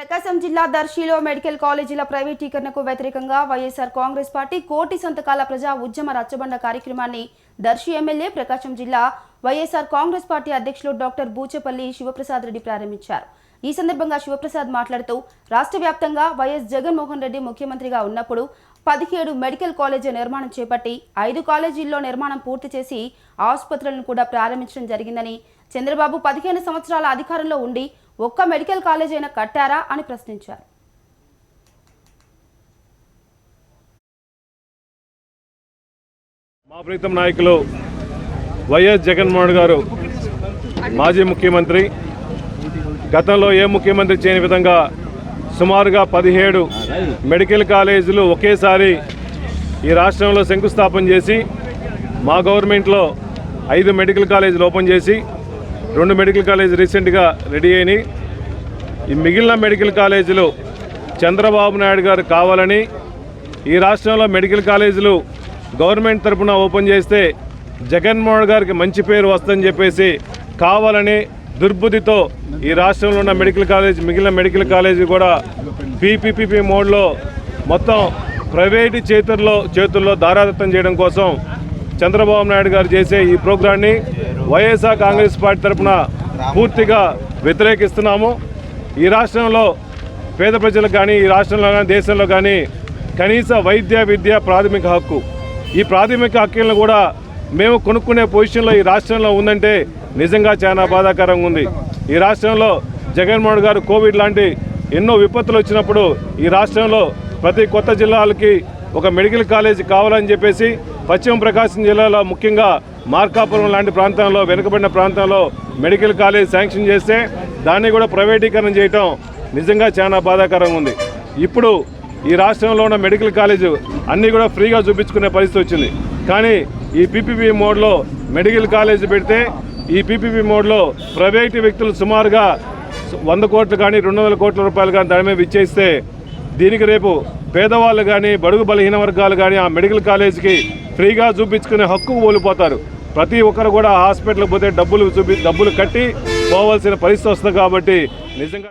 ప్రకాశం జిల్లా దర్శిలో మెడికల్ కాలేజీల ప్రైవేటీకరణకు వ్యతిరేకంగా వైఎస్ఆర్ కాంగ్రెస్ పార్టీ కోటి సంతకాల ప్రజా ఉద్యమ రచ్చబండ కార్యక్రమాన్ని దర్శి ఎమ్మెల్యే ప్రకాశం జిల్లా వైఎస్ఆర్ కాంగ్రెస్ పార్టీ అధ్యక్షులు డాక్టర్ బూచపల్లి శివప్రసాద్ రెడ్డి ప్రారంభించారు. ఈ సందర్భంగా శివప్రసాద్ మాట్లాడుతూ రాష్ట్ర వ్యాప్తంగా వైఎస్ జగన్మోహన్ రెడ్డి ముఖ్యమంత్రిగా ఉన్నప్పుడు పదిహేడు మెడికల్ కాలేజీ నిర్మాణం చేపట్టి ఐదు కాలేజీల్లో నిర్మాణం పూర్తి చేసి ఆసుపత్రులను కూడా ప్రారంభించడం జరిగిందని చంద్రబాబు పదిహేను సంవత్సరాల అధికారంలో ఉండి ఒక్క మెడికల్ కాలేజ్ అయినా కట్టారా అని ప్రశ్నించారు. మా ప్రీతం నాయకులు వైఎస్ జగన్మోహన్ గారు మాజీ ముఖ్యమంత్రి గతంలో ఏ ముఖ్యమంత్రి చేయని విధంగా సుమారుగా పదిహేడు మెడికల్ కాలేజీలు ఒకేసారి ఈ రాష్ట్రంలో శంకుస్థాపన చేసి మా గవర్నమెంట్లో ఐదు మెడికల్ కాలేజీలు ఓపెన్ చేసి రెండు మెడికల్ కాలేజ్ రీసెంట్గా రెడీ అయినాయి. ఈ మిగిలిన మెడికల్ కాలేజీలు చంద్రబాబు నాయుడు గారు కావాలని ఈ రాష్ట్రంలో మెడికల్ కాలేజీలు గవర్నమెంట్ తరపున ఓపెన్ చేస్తే జగన్మోహన్ గారికి మంచి పేరు వస్తుందని చెప్పేసి కావాలని దుర్బుద్ధితో ఈ రాష్ట్రంలో ఉన్న మెడికల్ కాలేజ్ మిగిలిన మెడికల్ కాలేజీ కూడా పీపీపీపీ మోడ్లో మొత్తం ప్రైవేటు చేతుల్లో చేతుల్లో దారాదత్తం చేయడం కోసం చంద్రబాబు నాయుడు గారు చేసే ఈ ప్రోగ్రాన్ని వైఎస్ఆర్ కాంగ్రెస్ పార్టీ తరపున పూర్తిగా వ్యతిరేకిస్తున్నాము. ఈ రాష్ట్రంలో పేద ప్రజలకు కానీ ఈ రాష్ట్రంలో కానీ దేశంలో కానీ కనీస వైద్య విద్య ప్రాథమిక హక్కు. ఈ ప్రాథమిక హక్కులను కూడా మేము కొనుక్కునే పొజిషన్లో ఈ రాష్ట్రంలో ఉందంటే నిజంగా చాలా బాధాకరంగా ఉంది. ఈ రాష్ట్రంలో జగన్మోహన్ గారు కోవిడ్ లాంటి ఎన్నో విపత్తులు వచ్చినప్పుడు ఈ రాష్ట్రంలో ప్రతి కొత్త జిల్లాలకి ఒక మెడికల్ కాలేజీ కావాలని చెప్పేసి పశ్చిమ ప్రకాశం జిల్లాలో ముఖ్యంగా మార్కాపురం లాంటి ప్రాంతంలో వెనుకబడిన ప్రాంతంలో మెడికల్ కాలేజ్ శాంక్షన్ చేస్తే దాన్ని కూడా ప్రైవేటీకరణ చేయటం నిజంగా చాలా బాధాకరంగా ఉంది. ఇప్పుడు ఈ రాష్ట్రంలో ఉన్న మెడికల్ కాలేజ్ అన్నీ కూడా ఫ్రీగా చూపించుకునే పరిస్థితి వచ్చింది. కానీ ఈ పీపీపీ మోడ్లో మెడికల్ కాలేజ్ పెడితే ఈ పీపీపీ మోడ్లో ప్రైవేటు వ్యక్తులు సుమారుగా వంద కోట్లు కానీ రెండు వందల కోట్ల రూపాయలు కానీ దాని మీద ఇచ్చేస్తే దీనికి రేపు పేదవాళ్ళు కానీ బడుగు బలహీన వర్గాలు కానీ ఆ మెడికల్ కాలేజీకి ఫ్రీగా చూపించుకునే హక్కు కోల్పోతారు. ప్రతి ఒక్కరు కూడా హాస్పిటల్కి పోతే డబ్బులు చూపి డబ్బులు కట్టి పోవాల్సిన పరిస్థితి వస్తుంది కాబట్టి నిజంగా